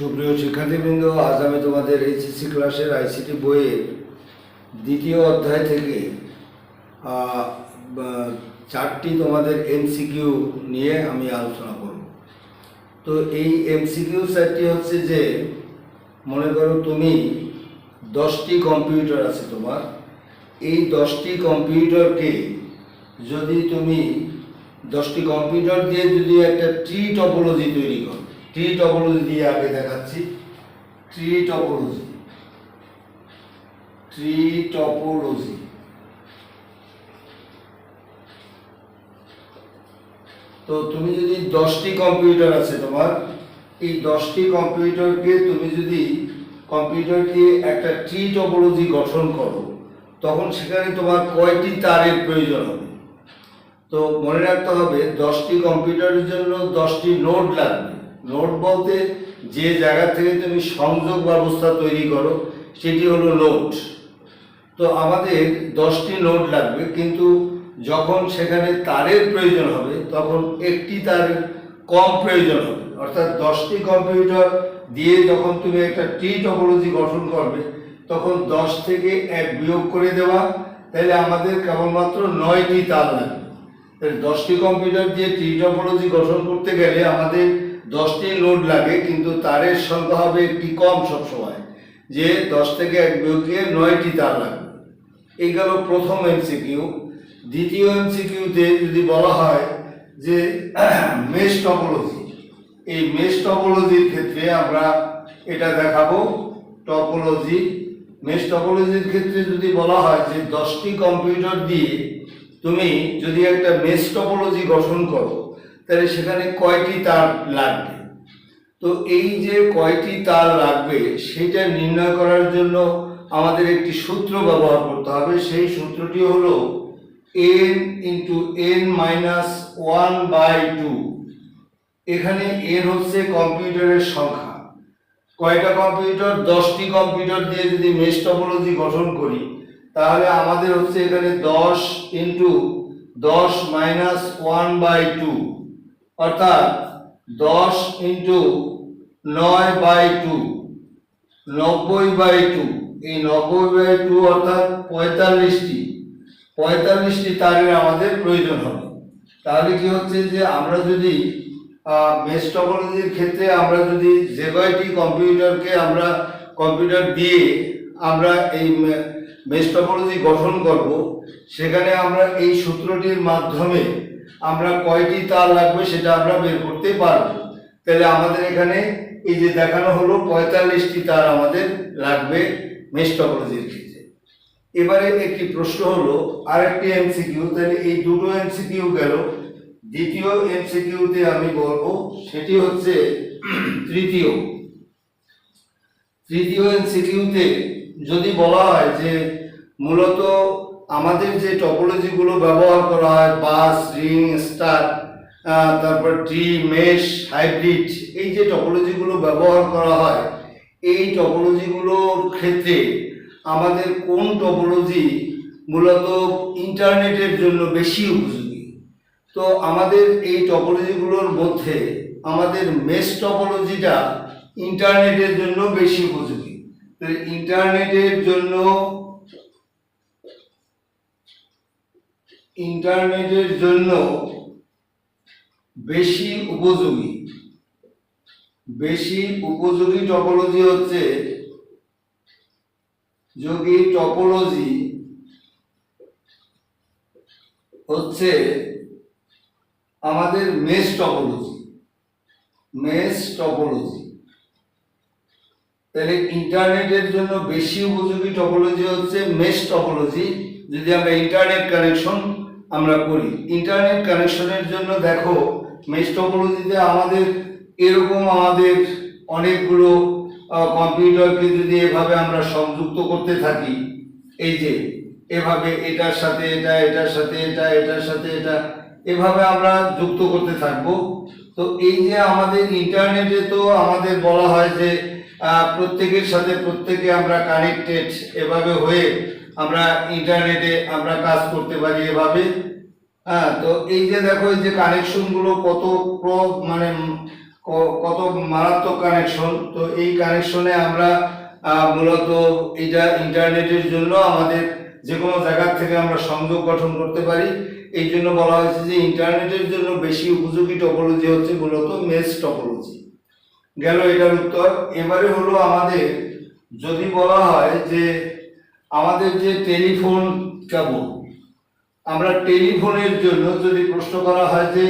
সুপ্রিয় শিক্ষার্থীবৃন্দ, আজ আমি তোমাদের এইচএসসি ক্লাসের আইসিটি বইয়ের দ্বিতীয় অধ্যায় থেকে চারটি তোমাদের এমসিকিউ নিয়ে আমি আলোচনা করব। তো এই এমসিকিউ চারটি হচ্ছে যে, মনে করো তুমি দশটি কম্পিউটার আছে তোমার, এই দশটি কম্পিউটারকে যদি তুমি, দশটি কম্পিউটার দিয়ে যদি একটা ট্রি টপোলজি তৈরি করো ট্রি টপোলজি দিয়ে আগে দেখাচ্ছি। ট্রি টপোলজি ট্রি টপোলজি তো তুমি যদি দশটি কম্পিউটার আছে তোমার, এই দশটি কম্পিউটারকে তুমি যদি কম্পিউটার দিয়ে একটা ট্রি টপোলজি গঠন করো, তখন সেখানে তোমার কয়টি তারের প্রয়োজন হবে? তো মনে রাখতে হবে, দশটি কম্পিউটারের জন্য দশটি নোড লাগবে। নোড বলতে যে জায়গা থেকে তুমি সংযোগ ব্যবস্থা তৈরি করো, সেটি হলো নোড তো আমাদের দশটি নোড লাগবে, কিন্তু যখন সেখানে তারের প্রয়োজন হবে, তখন একটি তার কম প্রয়োজন হবে। অর্থাৎ দশটি কম্পিউটার দিয়ে যখন তুমি একটা টি টপোলজি গঠন করবে, তখন দশ থেকে এক বিয়োগ করে দেওয়া, তাহলে আমাদের কেবলমাত্র নয়টি তার লাগবে। দশটি কম্পিউটার দিয়ে টি টপোলজি গঠন করতে গেলে আমাদের দশটি নোড লাগে, কিন্তু তারের সংখ্যা হবে একটি কম সবসময়। যে দশ থেকে এক বিয়োগে নয়টি তার লাগবে। এই গেল প্রথম এমসিকিউ দ্বিতীয় এমসিকিউতে যদি বলা হয় যে মেশ টপোলজি এই মেশ টপোলজির ক্ষেত্রে আমরা এটা দেখাবো। টপোলজি মেশ টপোলজির ক্ষেত্রে যদি বলা হয় যে দশটি কম্পিউটার দিয়ে তুমি যদি একটা মেশ টপোলজি গঠন করো, তাহলে সেখানে কয়টি তার লাগবে? তো এই যে কয়টি তার লাগবে, সেটা নির্ণয় করার জন্য আমাদের একটি সূত্র ব্যবহার করতে হবে। সেই সূত্রটি হলো N into N minus one by two এখানে এন হচ্ছে কম্পিউটারের সংখ্যা। কয়টা কম্পিউটার? দশটি কম্পিউটার দিয়ে যদি মেশ টপোলজি গঠন করি তাহলে আমাদের হচ্ছে এখানে দশ ইন্টু দশ মাইনাস ওয়ান বাই টু অর্থাৎ দশ ইন্টু নয় বাই টু নব্বই বাই টু এই নব্বই বাই টু অর্থাৎ পঁয়তাল্লিশটি পঁয়তাল্লিশটি তারের আমাদের প্রয়োজন হবে। তাহলে কি হচ্ছে যে আমরা যদি মেস টপোলজির ক্ষেত্রে আমরা যদি কয়টি কম্পিউটারকে আমরা কম্পিউটার দিয়ে আমরা এই মেস টপোলজি গঠন করব, সেখানে আমরা এই সূত্রটির মাধ্যমে আমরা কয়টি তার লাগবে সেটা আমরা বের করতে পারব। তাহলে আমাদের এখানে এই যে দেখানো হলো, পঁয়তাল্লিশটি তার আমাদের লাগবে মেস টপোলজির ক্ষেত্রে। এবারে একটি প্রশ্ন হলো, আরেকটি এমসিকিউ তাহলে এই দুটো এমসিকিউ গেল। দ্বিতীয় এমসিকিউতে আমি বলব, সেটি হচ্ছে তৃতীয়। তৃতীয় এমসিকিউতে যদি বলা হয় যে মূলত আমাদের যে টপোলজিগুলো ব্যবহার করা হয় বাস রিং স্টার তারপর ট্রি মেশ হাইব্রিড এই যে টপোলজিগুলো ব্যবহার করা হয়, এই টপোলজিগুলোর ক্ষেত্রে আমাদের কোন টপোলজি মূলত ইন্টারনেটের জন্য বেশি উপযোগী? তো আমাদের এই টপোলজিগুলোর মধ্যে আমাদের মেশ টপোলজিটা ইন্টারনেটের জন্য বেশি উপযোগী। ইন্টারনেটের জন্য ইন্টারনেটের জন্য বেশি উপযোগী। বেশি উপযোগী টপোলজি হচ্ছে যোগী টপোলজি হচ্ছে আমাদের মেস টপোলজি মেস টপোলজি তাহলে ইন্টারনেটের জন্য বেশি উপযোগী টপোলজি হচ্ছে মেশ টপোলজি যদি আমরা ইন্টারনেট কানেকশন আমরা করি। ইন্টারনেট কানেকশনের জন্য দেখো মেশ টপোলজিতে আমাদের এরকম আমাদের অনেকগুলো কম্পিউটারকে যদি এভাবে আমরা সংযুক্ত করতে থাকি, এই যে, এভাবে এটার সাথে এটা, এটার সাথে এটা, এটার সাথে এটা, এভাবে আমরা যুক্ত করতে থাকব। তো এই যে আমাদের ইন্টারনেটে তো আমাদের বলা হয় যে প্রত্যেকের সাথে প্রত্যেকে আমরা কানেক্টেড এভাবে হয়ে আমরা ইন্টারনেটে আমরা কাজ করতে পারি এভাবে। হ্যাঁ তো এই যে দেখো, এই যে কানেকশনগুলো কত মানে কত মারাত্মক কানেকশন তো এই কানেকশনে আমরা মূলত এটা ইন্টারনেটের জন্য আমাদের যে কোনো জায়গার থেকে আমরা সংযোগ গঠন করতে পারি। এই জন্য বলা হয়েছে যে ইন্টারনেটের জন্য বেশি উপযোগী টপোলজি হচ্ছে মূলত মেস টপোলজি গেল এটার উত্তর। এবারে হলো আমাদের, যদি বলা হয় যে আমাদের যে টেলিফোন কেবল আমরা টেলিফোনের জন্য যদি প্রশ্ন করা হয় যে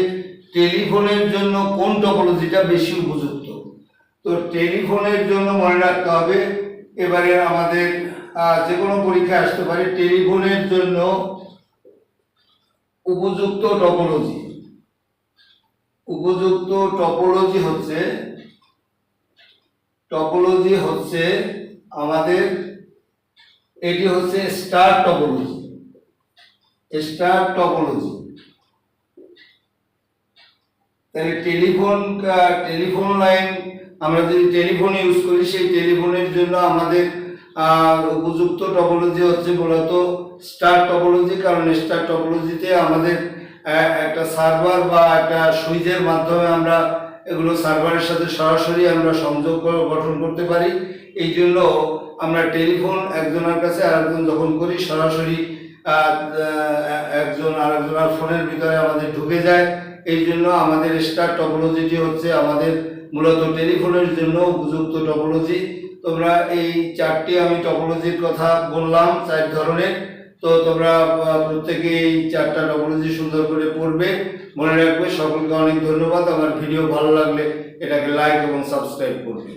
টেলিফোনের জন্য কোন টপোলজিটা বেশি উপযুক্ত, তো টেলিফোনের জন্য মনে রাখতে হবে, এবারে আমাদের যে কোনো পরীক্ষায় আসতে পারে, টেলিফোনের জন্য উপযুক্ত টপোলজি উপযুক্ত টপোলজি হচ্ছে টপোলজি হচ্ছে আমাদের, এটি হচ্ছে স্টার টপোলজি স্টার টপোলজি তাহলে টেলিফোন টেলিফোন লাইন আমরা যদি টেলিফোন ইউজ করি, সেই টেলিফোনের জন্য আমাদের উপযুক্ত টপোলজি হচ্ছে মূলত স্টার টপোলজি কারণ স্টার টপোলজিতে আমাদের একটা সার্ভার বা একটা সুইচের মাধ্যমে আমরা এগুলো সার্ভারের সাথে সরাসরি আমরা সংযোগ গঠন করতে পারি। এই জন্য আমরা টেলিফোন একজনের কাছে আরেকজন যখন করি, সরাসরি একজন আরেকজনের ফোনের ভিতরে আমাদের ঢুকে যায়। এই জন্য আমাদের স্টার টপোলজিটি হচ্ছে আমাদের মূলত টেলিফোনের জন্য উপযুক্ত টপোলজি। তোমরা এই চারটি আমি টপোলজির কথা বললাম, চার ধরনের। তো তোমরা প্রত্যেকেই চারটা ডকুমেন্টস সুন্দর করে পড়বে। মনে রাখবে, সকলকে অনেক ধন্যবাদ। আমার ভিডিও ভালো লাগলে এটাকে লাইক এবং সাবস্ক্রাইব করবে।